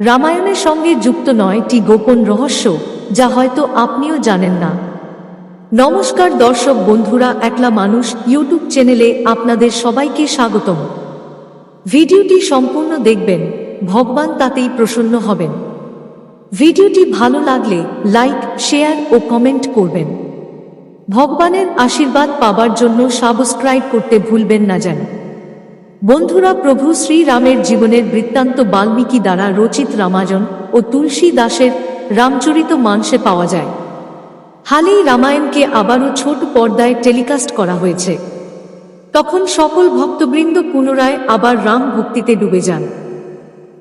রামায়ণের সঙ্গে যুক্ত নয়টি গোপন রহস্য, যা হয়তো আপনিও জানেন না। নমস্কার দর্শক বন্ধুরা, একলা মানুষ ইউটিউব চ্যানেলে আপনাদের সবাইকে স্বাগতম। ভিডিওটি সম্পূর্ণ দেখবেন, ভগবান তাতেই প্রসন্ন হবেন। ভিডিওটি ভালো লাগলে লাইক, শেয়ার ও কমেন্ট করবেন। ভগবানের আশীর্বাদ পাবার জন্য সাবস্ক্রাইব করতে ভুলবেন না যেন। বন্ধুরা, প্রভু শ্রীরামের জীবনের বৃত্তান্ত বাল্মীকি দ্বারা রচিত রামায়ণ ও তুলসী দাসের রামচরিত মানসে পাওয়া যায়। হালেই রামায়ণকে আবারও ছোট পর্দায় টেলিকাস্ট করা হয়েছে। তখন সকল ভক্তবৃন্দ পুনরায় আবার রাম ভক্তিতে ডুবে যান।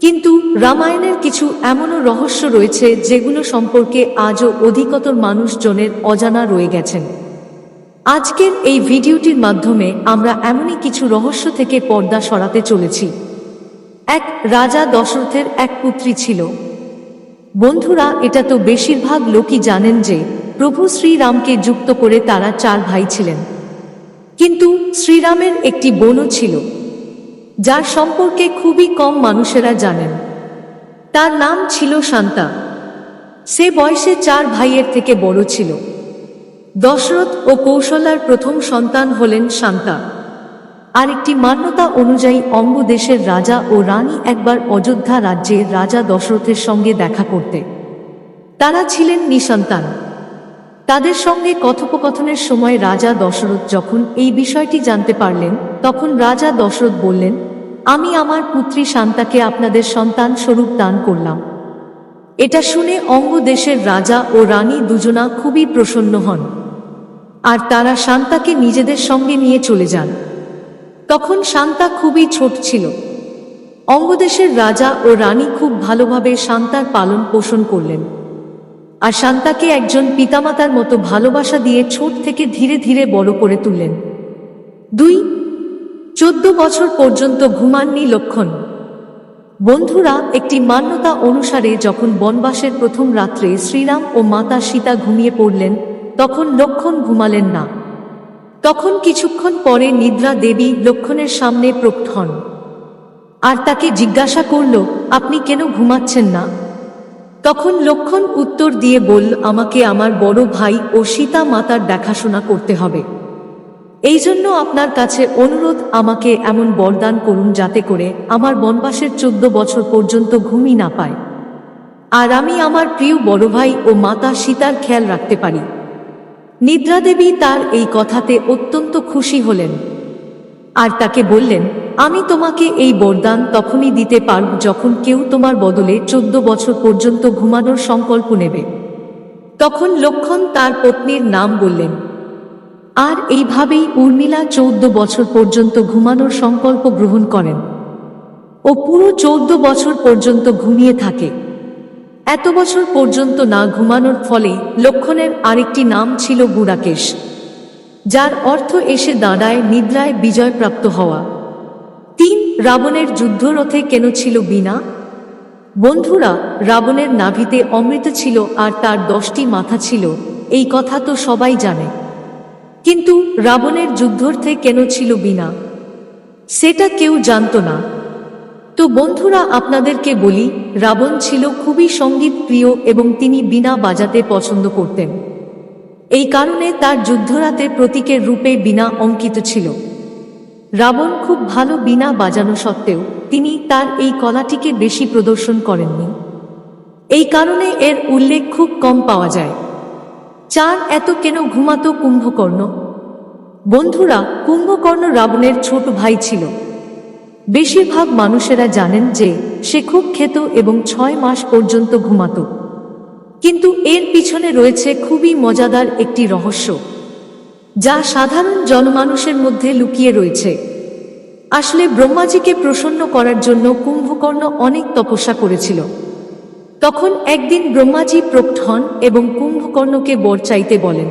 কিন্তু রামায়ণের কিছু এমনও রহস্য রয়েছে যেগুলো সম্পর্কে আজও অধিকতর মানুষজনের অজানা রয়ে গেছেন। আজকের এই ভিডিওটির মাধ্যমে আমরা এমনই কিছু রহস্য থেকে পর্দা সরাতে চলেছি। এক রাজা দশরথের এক পুত্রী ছিল। বন্ধুরা, এটা তো বেশিরভাগ লোকই জানেন যে প্রভু শ্রীরামকে যুক্ত করে তারা চার ভাই ছিলেন। কিন্তু শ্রীরামের একটি বোনও ছিল, যার সম্পর্কে খুবই কম মানুষেরা জানেন। তার নাম ছিল শান্তা। সে বয়সে চার ভাইয়ের থেকে বড় ছিল। দশরথ ও কৌশলার প্রথম সন্তান হলেন শান্তা। আরেকটি মান্যতা অনুযায়ী অঙ্গ দেশের রাজা ও রানী একবার অযোধ্যা রাজ্যের রাজা দশরথের সঙ্গে দেখা করতে। তারা ছিলেন নিসন্তান। তাদের সঙ্গে কথোপকথনের সময় রাজা দশরথ যখন এই বিষয়টি জানতে পারলেন, তখন রাজা দশরথ বললেন, আমি আমার পুত্রী শান্তাকে আপনাদের সন্তান স্বরূপ দান করলাম। এটা শুনে অঙ্গ দেশের রাজা ও রানী দুজনা খুবই প্রসন্ন হন। আর তারা শান্তাকে নিজেদের সঙ্গে নিয়ে চলে যান। তখন শান্তা খুবই ছোট ছিল। অঙ্গদেশের রাজা ও রানী খুব ভালোভাবে শান্তার পালন পোষণ করলেন। আর শান্তাকে একজন পিতামাতার মতো ভালোবাসা দিয়ে ছোট থেকে ধীরে ধীরে বড় করে তুললেন। দুই, চোদ্দ বছর পর্যন্ত ঘুমাননি লক্ষণ। বন্ধুরা, একটি মান্যতা অনুসারে যখন বনবাসের প্রথম রাত্রে শ্রীরাম ও মাতা সীতা ঘুমিয়ে পড়লেন তখন লক্ষণ ঘুমালেন না। তখন কিছুক্ষণ পরে নিদ্রা দেবী লক্ষণের সামনে প্রকট হন। আর তাকে জিজ্ঞাসা করল, আপনি কেন ঘুমাচ্ছেন না? তখন লক্ষণ উত্তর দিয়ে বলল, আমাকে আমার বড় ভাই ও সীতা মাতার দেখাশোনা করতে হবে। এই জন্য আপনার কাছে অনুরোধ, আমাকে এমন বরদান করুন যাতে করে আমার বনবাসের চোদ্দ বছর পর্যন্ত ঘুমই না পায়। আর আমি আমার প্রিয় বড় ভাই ও মাতা সীতার খেয়াল রাখতে পারি। নিদ্রা দেবী তার এই কথাতে অত্যন্ত খুশি হলেন। আর তাকে বললেন, আমি তোমাকে এই বরদান তখনই দিতে পারব যখন কেউ তোমার বদলে চোদ্দ বছর পর্যন্ত ঘুমানোর সংকল্প নেবে। তখন লক্ষণ তার পত্নীর নাম বললেন, আর এইভাবেই উর্মিলা চৌদ্দ বছর পর্যন্ত ঘুমানোর সংকল্প গ্রহণ করেন। ও পুরো চৌদ্দ বছর পর্যন্ত ঘুমিয়ে থাকে। এত বছর পর্যন্ত না ঘুমানোর ফলে লক্ষণের আরেকটি নাম ছিল গুড়াকেশ যার অর্থ এসে দাঁড়ায় নিদ্রায় বিজয়প্রাপ্ত হওয়া। তিন, রাবণের যুদ্ধরথে কেন ছিল বিনা বন্ধুরা, রাবণের নাভিতে অমৃত ছিল আর তার দশটি মাথা ছিল, এই কথা তো সবাই জানে। কিন্তু রাবণের যুদ্ধর্থে কেন ছিল বিনা সেটা কেউ জানত না। তো বন্ধুরা, আপনাদেরকে বলি, রাবণ ছিল খুবই সংগীত প্রিয় এবং তিনি বিনা বাজাতে পছন্দ করতেন। এই কারণে তার যুদ্ধরাতে প্রতীকের রূপে বিনা অঙ্কিত ছিল। রাবণ খুব ভালো বিনা বাজানো সত্ত্বেও তিনি তার এই কলাটিকে বেশি প্রদর্শন করেননি। এই কারণে এর উল্লেখ খুব কম পাওয়া যায়। চার এত কেন ঘুমাতো কুম্ভকর্ণ? বন্ধুরা, কুম্ভকর্ণ রাবণের ছোট ভাই ছিল। বেশিরভাগ মানুষেরা জানেন যে সে খুব খেত এবং ছয় মাস পর্যন্ত ঘুমাত। কিন্তু এর পিছনে রয়েছে খুবই মজাদার একটি রহস্য, যা সাধারণ জনমানুষের মধ্যে লুকিয়ে রয়েছে। আসলে ব্রহ্মাজিকে প্রসন্ন করার জন্য কুম্ভকর্ণ অনেক তপস্যা করেছিল। তখন একদিন ব্রহ্মাজি প্রকট হন এবং কুম্ভকর্ণকে বর চাইতে বলেন,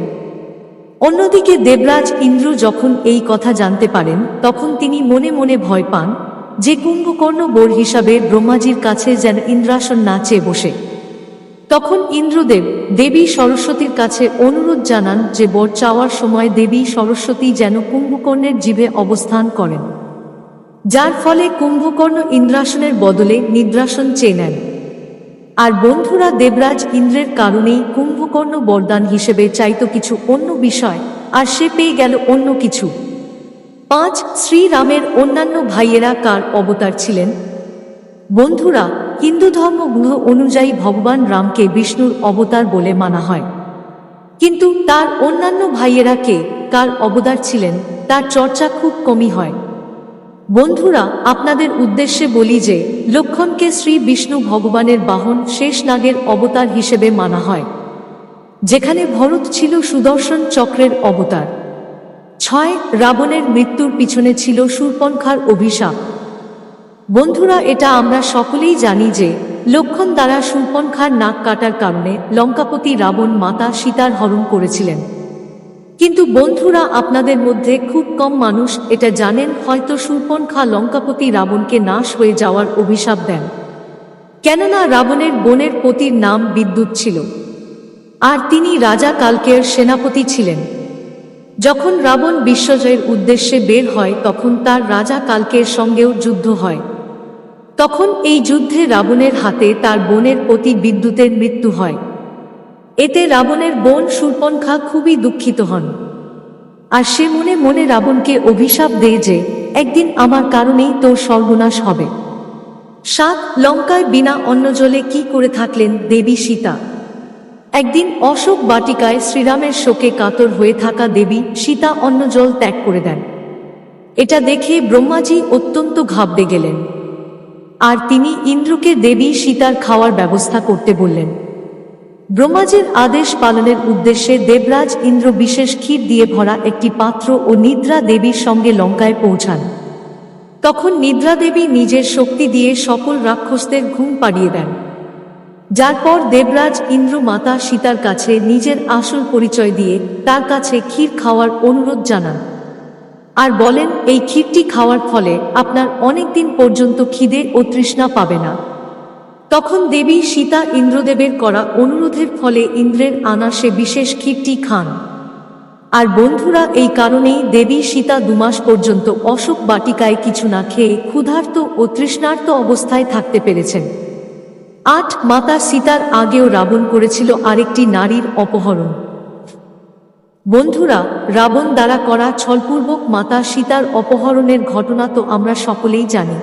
অন্যদিকে দেবরাজ ইন্দ্র যখন এই কথা জানতে পারেন, তখন তিনি মনে মনে ভয় পান যে কুম্ভকর্ণ বোর হিসাবে ব্রহ্মাজির কাছে যেন ইন্দ্রাসন না চেয়ে বসে। তখন ইন্দ্রদেব দেবী সরস্বতীর কাছে অনুরোধ জানান যে বর চাওয়ার সময় দেবী সরস্বতী যেন কুম্ভকর্ণের জিভে অবস্থান করেন। যার ফলে কুম্ভকর্ণ ইন্দ্রাসনের বদলে নিদ্রাসন চেয়ে নেন। আর বন্ধুরা, দেবরাজ ইন্দ্রের কারণেই কুম্ভকর্ণ বরদান হিসেবে চাইতো কিছু অন্য বিষয়, আর সে পেয়ে গেল অন্য কিছু। পাঁচ শ্রীরামের অন্যান্য ভাইয়েরা কার অবতার ছিলেন? বন্ধুরা, হিন্দু ধর্মগুলো অনুযায়ী ভগবান রামকে বিষ্ণুর অবতার বলে মানা হয়। কিন্তু তার অন্যান্য ভাইয়েরা কে, কার অবতার ছিলেন, তার চর্চা খুব কমই হয়। বন্ধুরা, আপনাদের উদ্দেশ্যে বলি যে, লক্ষণকে শ্রী বিষ্ণু ভগবানের বাহন শেষ নাগের অবতার হিসেবে মানা হয়। যেখানে ভরত ছিল সুদর্শন চক্রের অবতার। ছয় রাবণের মৃত্যুর পিছনে ছিল শূর্পণখার অভিশাপ। বন্ধুরা, এটা আমরা সকলেই জানি যে লক্ষণ দ্বারা শূর্পণখার নাক কাটার কারণে লঙ্কাপতি রাবণ মাতা সীতার হরণ করেছিলেন। কিন্তু বন্ধুরা, আপনাদের মধ্যে খুব কম মানুষ এটা জানেন, হয়তো শূর্পণখা লঙ্কাপতি রাবণকে নাশ হয়ে যাওয়ার অভিশাপ দেন। কেননা রাবণের বোনের পতির নাম বিদ্যুৎ ছিল। আর তিনি রাজা কালকের সেনাপতি ছিলেন। যখন রাবণ বিশ্বজয়ের উদ্দেশ্যে বের হয়, তখন তার রাজা কালকের সঙ্গেও যুদ্ধ হয়। তখন এই যুদ্ধে রাবণের হাতে তার বোনের প্রতি বিদ্যুতের মৃত্যু হয়। এতে রাবণের বোন শূর্পণখা খুবই দুঃখিত হন। আর সে মনে মনে রাবণকে অভিশাপ দেয় যে, একদিন আমার কারণেই তোর সর্বনাশ হবে। সাত, লঙ্কায় বিনা অন্ন জলে কি করে থাকলেন দেবী সীতা? একদিন অশোক বাটিকায় শ্রীরামের শোকে কাতর হয়ে থাকা দেবী সীতা অন্ন জল ত্যাগ করে দেন। এটা দেখে ব্রহ্মাজি অত্যন্ত ঘাবড়ে গেলেন। আর তিনি ইন্দ্রকে দেবী সীতার খাওয়ার ব্যবস্থা করতে বললেন। ব্রহ্মাজির আদেশ পালনের উদ্দেশ্যে দেবরাজ ইন্দ্র বিশেষ ক্ষীর দিয়ে ভরা একটি পাত্র ও নিদ্রা দেবীর সঙ্গে লঙ্কায় পৌঁছান। তখন নিদ্রা দেবী নিজের শক্তি দিয়ে সকল রাক্ষসদের ঘুম পাড়িয়ে দেন। যার পর দেবরাজ ইন্দ্র মাতা সীতার কাছে নিজের আসল পরিচয় দিয়ে তার কাছে ক্ষীর খাওয়ার অনুরোধ জানান। আর বলেন, এই ক্ষীরটি খাওয়ার ফলে আপনার অনেক দিন পর্যন্ত খিদে ও তৃষ্ণা পাবে না। তখন দেবী সীতা ইন্দ্রদেবের করা অনুরোধের ফলে ইন্দ্রের আনা সে বিশেষ ক্ষীরটি খান। আর বন্ধুরা, এই কারণেই দেবী সীতা দুমাস পর্যন্ত অশোক বাটিকায় কিছু না খেয়ে ক্ষুধার্ত ও তৃষ্ণার্ত অবস্থায় থাকতে পেরেছেন। আট মাতা সীতার আগেও রাবণ করেছিল আরেকটি নারীর অপহরণ। বন্ধুরা, রাবণ দ্বারা করা ছলপূর্বক মাতা সীতার অপহরণের ঘটনা তো আমরা সকলেই জানি।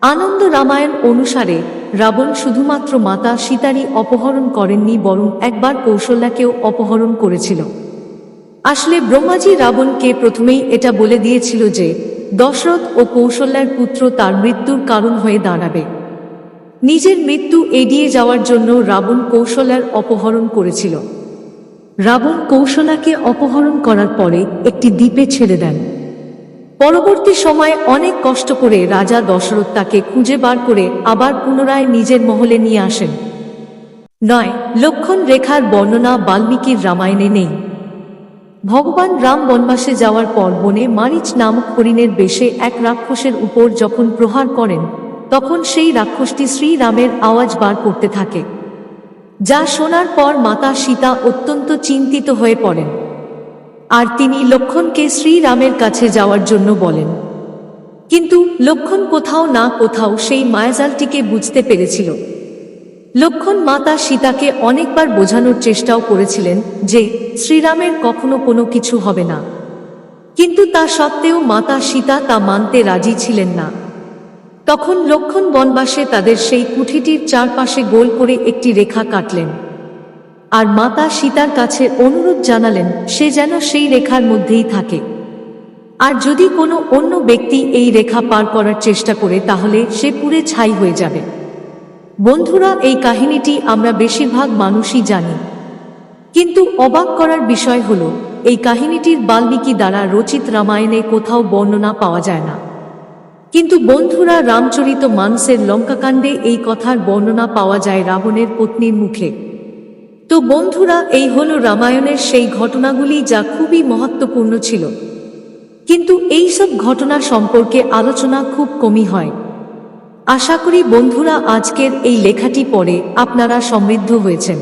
আনন্দ রামায়ণ অনুসারে রাবণ শুধুমাত্র মাতা সীতারই অপহরণ করেননি, বরং একবার কৌশল্যাকেও অপহরণ করেছিল। আসলে ব্রহ্মাজি রাবণকে প্রথমেই এটা বলে দিয়েছিল যে, দশরথ ও কৌশল্যার পুত্র তার মৃত্যুর কারণ হয়ে দাঁড়াবে। নিজের মৃত্যু এড়িয়ে যাওয়ার জন্য রাবণ কৌশলার অপহরণ করেছিল। রাবণ কৌশলাকে অপহরণ করার পরে একটি দ্বীপে ছেড়ে দেন। পরবর্তী সময়ে অনেক কষ্ট করে রাজা দশরথ তাকে খুঁজে বার করে আবার পুনরায় নিজের মহলে নিয়ে আসেন। নয়, লক্ষণ রেখার বর্ণনা বাল্মীকির রামায়ণে নেই। ভগবান রাম বনবাসে যাওয়ার পর বনে মারিচ নামক হরিণের বেশে এক রাক্ষসের উপর যখন প্রহার করেন তখন সেই রাক্ষসটি শ্রীরামের আওয়াজ বার করতে থাকে, যা শোনার পর মাতা সীতা অত্যন্ত চিন্তিত হয়ে পড়েন। আর তিনি লক্ষণকে শ্রীরামের কাছে যাওয়ার জন্য বলেন, কিন্তু লক্ষণ কোথাও না কোথাও সেই মায়াজালটিকে বুঝতে পেরেছিল। লক্ষণ মাতা সীতাকে অনেকবার বোঝানোর চেষ্টাও করেছিলেন যে শ্রীরামের কখনো কোনো কিছু হবে না। কিন্তু তা সত্ত্বেও মাতা সীতা তা মানতে রাজি ছিলেন না। তখন লক্ষণ বনবাসে তাদের সেই কুঠিটির চারপাশে গোল করে একটি রেখা কাটলেন। আর মাতা সীতার কাছে অনুরোধ জানালেন, সে যেন সেই রেখার মধ্যেই থাকে। আর যদি কোনো অন্য ব্যক্তি এই রেখা পার করার চেষ্টা করে, তাহলে সে পুরে ছাই হয়ে যাবে। বন্ধুরা, এই কাহিনীটি আমরা বেশিরভাগ মানুষই জানি। কিন্তু অবাক করার বিষয় হল, এই কাহিনীটির বাল্মীকি দ্বারা রচিত রামায়ণে কোথাও বর্ণনা পাওয়া যায় না। কিন্তু বন্ধুরা রামচরিত মানসের লঙ্কাকাণ্ডে এই কথার বর্ণনা পাওয়া যায় রাবণের পত্নীর মুখে। তো বন্ধুরা, এই হল রামায়ণের সেই ঘটনাগুলি যা খুবই মহত্বপূর্ণ ছিল। কিন্তু এই সব ঘটনা সম্পর্কে আলোচনা খুব কমই হয়। আশা করি বন্ধুরা, আজকের এই লেখাটি পড়ে আপনারা সমৃদ্ধ হয়েছেন।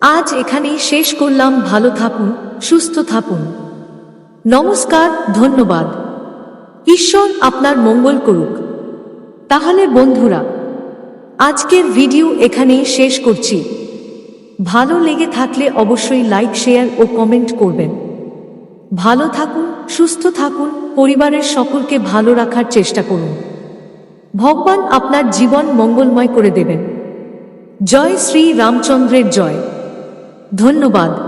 আজ এখানেই শেষ করলাম। ভালো থাকুন, সুস্থ থাকুন। নমস্কার, ধন্যবাদ। ঈশ্বর আপনার মঙ্গল করুক। তাহলে বন্ধুরা, আজকের ভিডিও এখানেই শেষ করছি। ভালো লেগে থাকলে অবশ্যই লাইক, শেয়ার ও কমেন্ট করবেন। ভালো থাকুন, সুস্থ থাকুন, পরিবারের সকলকে ভালো রাখার চেষ্টা করুন। ভগবান আপনার জীবন মঙ্গলময় করে দেবেন। জয় শ্রী রামচন্দ্রের জয়। ধন্যবাদ।